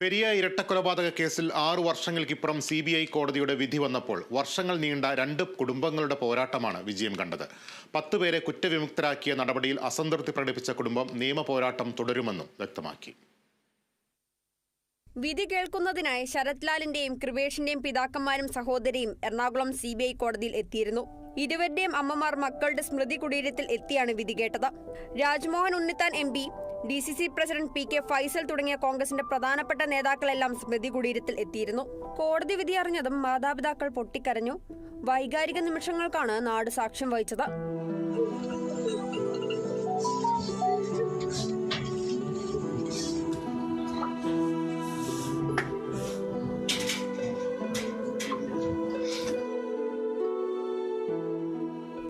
പെരിയ ഇരട്ടക്കൊലപാതക കേസിൽ ആറു വർഷങ്ങൾക്കിപ്പുറം C B I കോടതിയുടെ വിധി വന്നപ്പോൾ വർഷങ്ങൾ നീണ്ട രണ്ട് കുടുംബങ്ങളുടെ പോരാട്ടമാണ് വിജയം കണ്ടത്. പത്ത് പേരെ കുറ്റവിമുക്തരാക്കിയ നടപടിയിൽ അസംതൃപ്തി പ്രകടിപ്പിച്ച കുടുംബം നിയമ പോരാട്ടം തുടരുമെന്നും വ്യക്തമാക്കി. വിധി കേൾക്കുന്നതിനായി ശരത് ലാലിന്റെയും കൃപേഷിന്റെയും പിതാക്കന്മാരും സഹോദരിയും എറണാകുളം സി ബി ഐ കോടതിയിൽ എത്തിയിരുന്നു. ഇരുവരുടെയും അമ്മമാർ മക്കളുടെ സ്മൃതി കുടീരത്തിൽ എത്തിയാണ് വിധി കേട്ടത്. Rajmohan Unnithan M P D C C president P K Faisal തുടങ്ങിയ കോൺഗ്രസിന്റെ പ്രധാനപ്പെട്ട നേതാക്കളെല്ലാം സ്മൃതി കുടീരത്തിൽ എത്തിയിരുന്നു. കോടതി വിധി അറിഞ്ഞതും മാതാപിതാക്കൾ പൊട്ടിക്കരഞ്ഞു. വൈകാരിക നിമിഷങ്ങൾക്കാണ് നാട് സാക്ഷ്യം വഹിച്ചത്.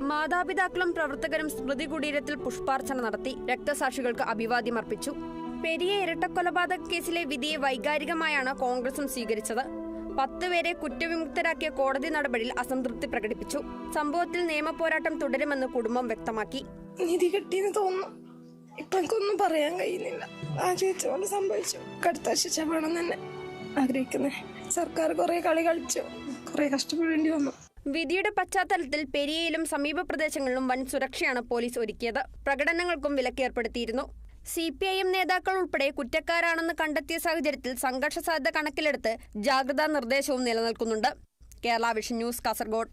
മാതാപിതാക്കളും പ്രവർത്തകരും സ്മൃതി കുടീരത്തിൽ പുഷ്പാർച്ചന നടത്തി രക്തസാക്ഷികൾക്ക് അഭിവാദ്യം അർപ്പിച്ചു പെരിയ ഇരട്ടക്കൊലപാതക കേസിലെ വിധിയെ വൈകാരികമായാണ് കോൺഗ്രസും സ്വീകരിച്ചത്. പത്ത് പേരെ കുറ്റവിമുക്തരാക്കിയ കോടതി നടപടിയിൽ അസംതൃപ്തി പ്രകടിപ്പിച്ചു. സംഭവത്തിൽ നിയമപോരാട്ടം തുടരുമെന്ന് കുടുംബം വ്യക്തമാക്കി. നിധി കിട്ടിയെന്ന് തോന്നുന്നു. ഇപ്പൊ എനിക്കൊന്നും പറയാൻ കഴിയുന്നില്ല. ആഗ്രഹിച്ച സംഭവിച്ചു. കടുത്ത ശിക്ഷ വേണം തന്നെ സർക്കാർ കുറെ കളി കളിച്ചു. കുറെ കഷ്ടപ്പെടേണ്ടി വന്നു. വിധിയുടെ പശ്ചാത്തലത്തിൽ പെരിയയിലും സമീപ പ്രദേശങ്ങളിലും വൻ സുരക്ഷയാണ് പോലീസ് ഒരുക്കിയത്. പ്രകടനങ്ങൾക്കും വിലക്കേർപ്പെടുത്തിയിരുന്നു സി പി ഐ എം നേതാക്കൾ ഉൾപ്പെടെ കുറ്റക്കാരാണെന്ന് കണ്ടെത്തിയ സാഹചര്യത്തിൽ സംഘർഷ സാധ്യത കണക്കിലെടുത്ത് ജാഗ്രതാ നിർദ്ദേശവും നിലനിൽക്കുന്നുണ്ട്. Kerala vision news Kasaragod.